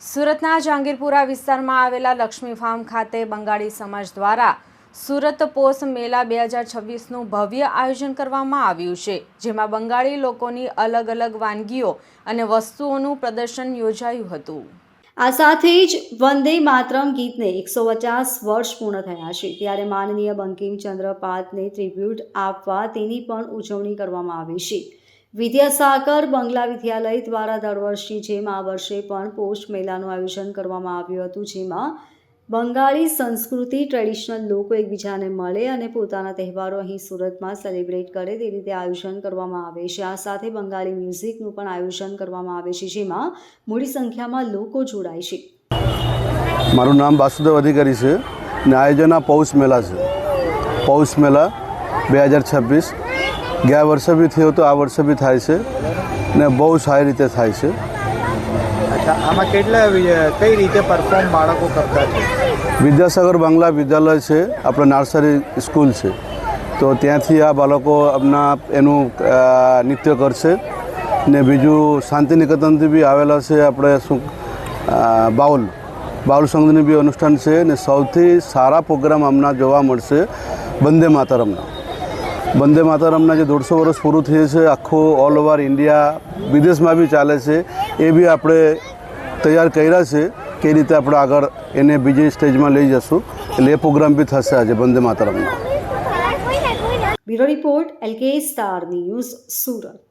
સુરતના જહાંગીરપુરા વિસ્તારમાં આવેલા લક્ષ્મી ફાર્મ ખાતે બંગાળી સમાજ દ્વારા સુરત પોષ મેળા બે હજાર છવ્વીસનું ભવ્ય આયોજન કરવામાં આવ્યું છે, જેમાં બંગાળી લોકોની અલગ અલગ વાનગીઓ અને વસ્તુઓનું પ્રદર્શન યોજાયું હતું. આ સાથે જ વંદે માતરમ ગીતને એકસો પચાસ વર્ષ પૂર્ણ થયા છે, ત્યારે માનનીય બંકિમચંદ્ર પાલને ટ્રિબ્યુટ આપવા તેની પણ ઉજવણી કરવામાં આવી છે. વિદ્યાસાગર બંગલા વિદ્યાલય દ્વારા દર વર્ષની જેમ આ વર્ષે પણ પોસ્ટ મેળાનું આયોજન કરવામાં આવ્યું હતું, જેમાં બંગાળી સંસ્કૃતિ ટ્રેડિશનલ લોકો એકબીજાને મળે અને પોતાના તહેવારો અહીં સુરતમાં સેલિબ્રેટ કરે તે રીતે આયોજન કરવામાં આવે છે. આ સાથે બંગાળી મ્યુઝિકનું પણ આયોજન કરવામાં આવે છે, જેમાં મોટી સંખ્યામાં લોકો જોડાય છે. મારું નામ વાસુદેવ અધિકારી છે ને આયોજન આ પૌષ મેળા છે. પૌષ મેળા બે હજાર છવ્વીસ ગયા વર્ષે બી થયો તો આ વર્ષે બી થાય છે ને બહુ સારી રીતે થાય છે. આમાં કેટલા કઈ રીતે પરફોર્મ બાળકો કરતા છે? વિદ્યાસાગર બાંગ્લા વિદ્યાલય છે આપણે નર્સરી સ્કૂલ છે. તો ત્યાંથી આ બાળકો આપણા એનું નૃત્ય કરશે ને બીજું શાંતિનિકેતનથી બી આવેલા છે આપણે શું બાઉલ. બાઉલ સંઘની બી અનુષ્ઠાન છે ને સૌથી સારા પ્રોગ્રામ હમણાં જોવા મળશે વંદે માતરમના વંદે માતરમના જે દોઢસો વર્ષ પૂરું થયું છે, આખું ઓલ ઓવર ઇન્ડિયા વિદેશમાં બી ચાલે છે, એ બી આપણે તૈયાર કર્યા છે કઈ રીતે આપણે આગળ એને બીજી સ્ટેજમાં લઈ જશું. એટલે એ પ્રોગ્રામ બી થશે આજે વંદે માતારામનો. Bureau report LK Star News Surat.